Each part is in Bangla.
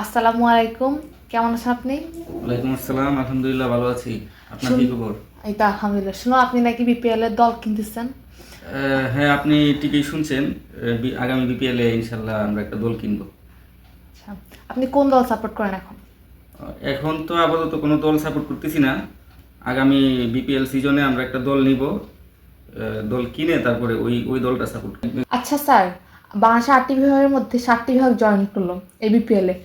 আসসালামু আলাইকুম। কেমন আছেন আপনি? ওয়ালাইকুম আসসালাম আলহামদুলিল্লাহ ভালো আছি। আপনার কি খবর? এই তো আলহামদুলিল্লাহ। শুনো আপনি নাকি বিপিএল এর দল কিনতেছেন? হ্যাঁ আপনি ঠিকই শুনছেন। আগামী বিপিএল এ ইনশাল্লাহ আমরা একটা দল কিনবো। আচ্ছা আপনি কোন দল সাপোর্ট করেন এখন? এখন তো আপাতত কোনো দল সাপোর্ট করতেছি না। আগামী বিপিএল সিজনে আমরা একটা দল নিব। দল কিনে তারপরে ওই ওই দলটা সাপোর্ট আচ্ছা স্যার বাংলাদেশের আটটি বিভাগের মধ্যে সাতটি বিভাগ জয়েন করল এই বিপিএল এ।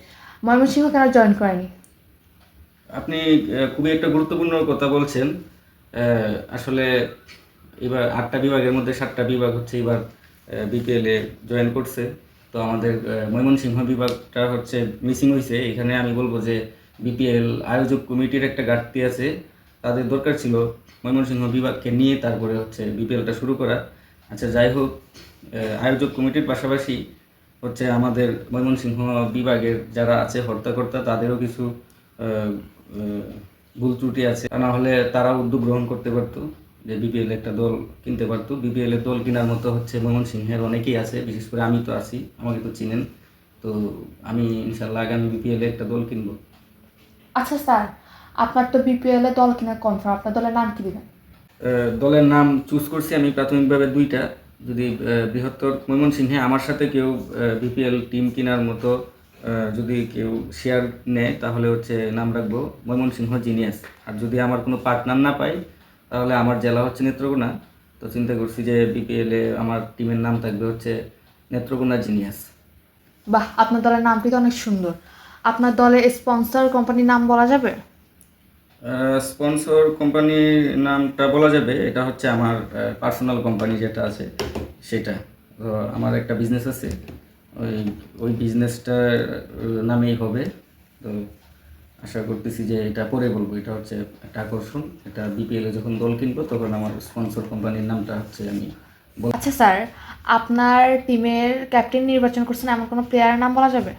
ময়মনসিংহ কেন জয়েন করেনি? আপনি খুবই একটা গুরুত্বপূর্ণ কথা বলছেন। আসলে এবার আটটা বিভাগের মধ্যে সাতটা বিভাগ হচ্ছে এবার বিপিএল জয়েন করছে। তো আমাদের ময়মনসিংহ বিভাগটা হচ্ছে মিসিং হয়েছে এখানে আমি বলব যে বিপিএল আয়োজক কমিটির একটা ঘাটতি আছে। তাদের দরকার ছিল ময়মনসিংহ বিভাগকে নিয়ে তারপরে হচ্ছে বিপিএলটা শুরু করা আচ্ছা যাই হোক আয়োজক কমিটির পাশাপাশি হচ্ছে আমাদের ময়মনসিংহ বিভাগের যারা আছে হর্তাকর্তা তাদেরও কিছু ভুল ত্রুটি আছে। না হলে তারা উদ্যোগ গ্রহণ করতে পারতো যে বিপিএল একটা দল কিনতে পারতো। বিপিএল এর দল কেনার মতো হচ্ছে ময়মনসিংহের অনেকেই আছে বিশেষ করে আমি তো আছি আমাকে তো চিনেন। তো আমি ইনশাল্লাহ আগামী বিপিএল একটা দল কিনবো। আচ্ছা স্যার আপনার তো বিপিএল এ দল কিনা কনফার্ম আপনার দলের নাম কি দিবেন? দলের নাম চুজ করছি আমি প্রাথমিকভাবে দুইটা। যদি বৃহত্তর ময়মনসিংহে আমার সাথে কেউ বিপিএল টিম কেনার মতো যদি কেউ শেয়ার নেয়, তাহলে হচ্ছে নাম রাখব ময়মনসিংহ জিনিয়াস। আর যদি আমার কোনো পার্টনার না পাই তাহলে আমার জেলা হচ্ছে নেত্রকোনা। তো চিন্তা করছি যে বিপিএল আমার টিমের নাম থাকবে হচ্ছে নেত্রকোনা জিনিয়াস। বাহ, আপনার দলের নামটি তো অনেক সুন্দর। আপনার দলের স্পন্সর কোম্পানির নাম বলা যাবে? স্পন্সর কোম্পানির নামটা বলা যাবে, এটা হচ্ছে আমার পার্সোনাল কোম্পানি যেটা আছে, সেটা। আমার একটা বিজনেস আছে, ওই ওই বিজনেসটার নামেই হবে। তো আশা করতেছি যে এটা পরে বলব, এটা হচ্ছে একটা আকর্ষণ, এটা বিপিএলে যখন দল কিনবো, তখন আমার স্পন্সর কোম্পানির নামটা হচ্ছে আমি আচ্ছা স্যার, আপনার টিমের ক্যাপ্টেন নির্বাচন করছেন, এমন কোনো প্লেয়ারের নাম বলা যাবে?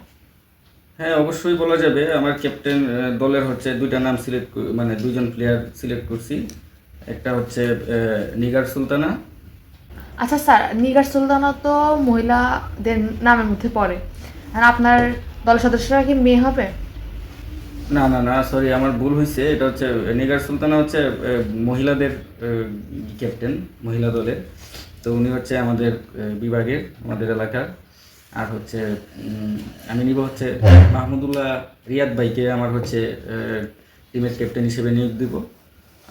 হ্যাঁ অবশ্যই বলা যাবে। আমার ক্যাপ্টেন দলের হচ্ছে দুইটা নাম সিলেক্ট মানে দুইজন প্লেয়ার সিলেক্ট করছি। একটা হচ্ছে নিগার সুলতানা। আচ্ছা স্যার নিগার সুলতানা তো মহিলাদের নামের মধ্যে পড়ে। আর আপনার দলের সদস্যরা কি মেয়ে হবে? না না না সরি আমার ভুল হয়েছে এটা হচ্ছে নিগার সুলতানা হচ্ছে মহিলাদের ক্যাপ্টেন মহিলা দলের। তো উনি হচ্ছে আমাদের বিভাগের আমাদের এলাকার। আর হচ্ছে আমি নিব হচ্ছে মাহমুদুল্লাহ রিয়াদ ভাইকে আমার হচ্ছে টিমের ক্যাপ্টেন হিসেবে নিয়োগ দিব।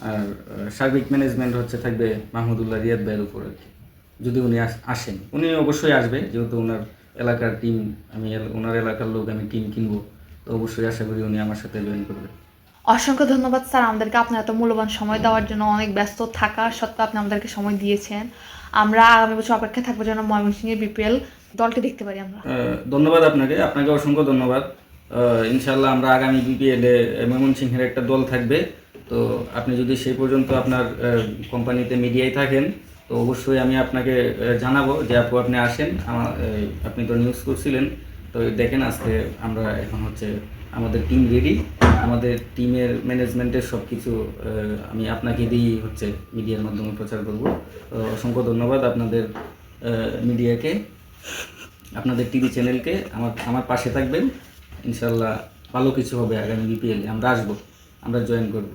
আর সার্বিক ম্যানেজমেন্ট হচ্ছে থাকবে মাহমুদুল্লাহ রিয়াদ ভাইয়ের উপর আর কি। যদি উনি আস- আসেন। উনি অবশ্যই আসবে যেহেতু ওনার এলাকার টিম আমি ওনার এলাকার লোক আমি টিম কিনবো তো অবশ্যই আশা করি উনি আমার সাথে জয়েন করবে। অসংখ্য ধন্যবাদ স্যার, আমাদেরকে আপনার এত মূল্যবান সময় দেওয়ার জন্য, অনেক ব্যস্ত থাকা সত্ত্বেও আপনি আমাদেরকে সময় দিয়েছেন। আমরা আগামী বছর অপেক্ষা থাকব যেন ময়মনসিংহের বিপিএল দলটি দেখতে পারি আমরা। ধন্যবাদ আপনাকে আপনাকে অসংখ্য ধন্যবাদ। ইনশাল্লাহ আমরা আগামী বিপিএলে ময়মনসিংহের একটা দল থাকবে। তো আপনি যদি সেই পর্যন্ত আপনার কোম্পানিতে মিডিয়ায় থাকেন, তো অবশ্যই আমি আপনাকে জানাব যে আপু আপনি আসেন। আপনি তো নিউজ করছিলেন। তো দেখেন আজকে আমরা এখন হচ্ছে আমাদের টিম রেডি আমাদের টিমের ম্যানেজমেন্টের সব কিছু আমি আপনাকে দিয়েই হচ্ছে মিডিয়ার মাধ্যমে প্রচার করব। অসংখ্য ধন্যবাদ আপনাদের মিডিয়াকে, আপনাদের টিভি চ্যানেলকে আমার আমার পাশে থাকবেন। ইনশাল্লাহ ভালো কিছু হবে আগামী বিপিএলে আমরা আসব, আমরা জয়েন করব।